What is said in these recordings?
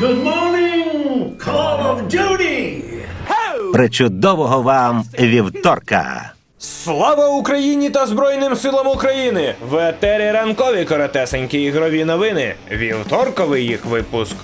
Good morning, Call of Duty! Причудового вам вівторка. Слава Україні та Збройним силам України! В етері ранкові коротесенькі ігрові новини. Вівторковий їх випуск.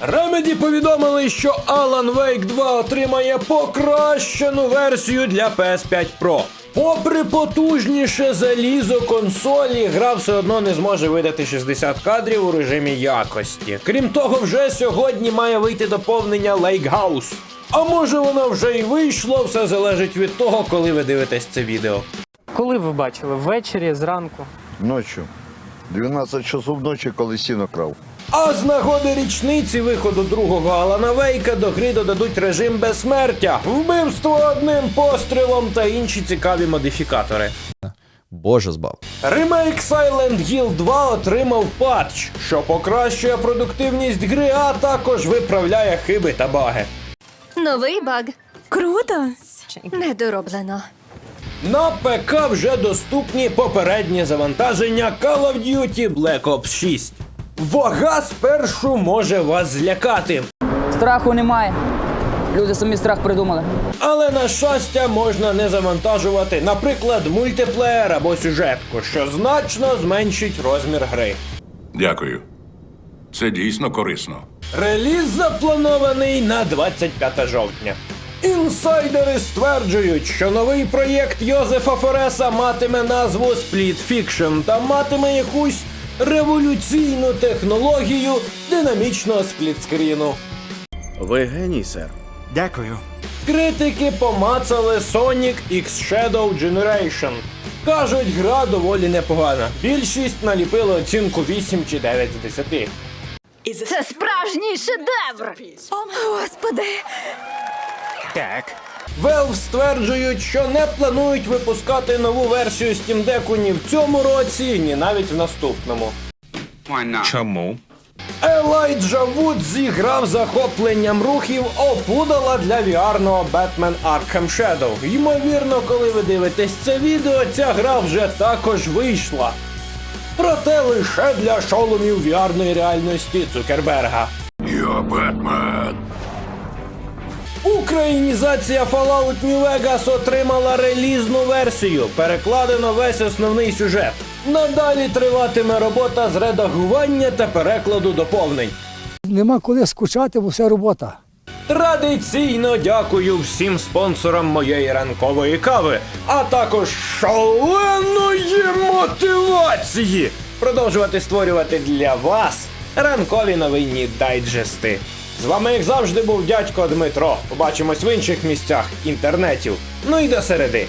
Remedy повідомили, що Alan Wake 2 отримає покращену версію для PS5 Pro. Попри потужніше залізо консолі, гра все одно не зможе видати 60 кадрів у режимі якості. Крім того, вже сьогодні має вийти доповнення Lake House. А може воно вже й вийшло, все залежить від того, коли ви дивитесь це відео. Коли ви бачили? Ввечері, зранку? Ночью. 12 часов ночі, коли сіно крав. А з нагоди річниці виходу другого Алана Вейка до гри додадуть режим безсмертя, вбивство одним пострілом та інші цікаві модифікатори. Боже збав. Ремейк Silent Hill 2 отримав патч, що покращує продуктивність гри, а також виправляє хиби та баги. Новий баг. Круто! Недороблено. На ПК вже доступні попередні завантаження Call of Duty Black Ops 6. Вага спершу може вас злякати, Страху немає. Люди самі страх придумали. але на щастя можна не завантажувати, наприклад, мультиплеєр або сюжетку, що значно зменшить розмір гри. Дякую. Це дійсно корисно. Реліз запланований на 25 жовтня. Інсайдери стверджують, що новий проєкт Йозефа Фореса матиме назву Split Fiction та матиме якусь революційну технологію динамічного сплітскріну. Ви геній, сер. Дякую. Критики помацали Sonic X Shadow Generation. Кажуть, гра доволі непогана. Більшість наліпили оцінку 8 чи 9 з 10. Це справжній шедевр. Господи! Так. Valve стверджують, що не планують випускати нову версію Steam Deck ні в цьому році, ні навіть в наступному. Чому? Елайджа Вуд зіграв захопленням рухів опудала для віарного Batman Arkham Shadow. Ймовірно, коли ви дивитесь це відео, ця гра вже також вийшла. Проте лише для шоломів віарної реальності Цукерберга. Я Бетмен. Українізація Fallout New Vegas отримала релізну версію. Перекладено весь основний сюжет. Надалі триватиме робота з редагування та перекладу доповнень. Нема коли скучати, бо все робота. Традиційно дякую всім спонсорам моєї ранкової кави, а також шаленої мотивації продовжувати створювати для вас ранкові новинні дайджести. З вами, як завжди, був дядько Дмитро. Побачимось в інших місцях інтернетів. Ну і до середи.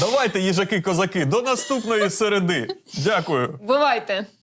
Давайте, їжаки-козаки, до наступної середи. Дякую. Бувайте!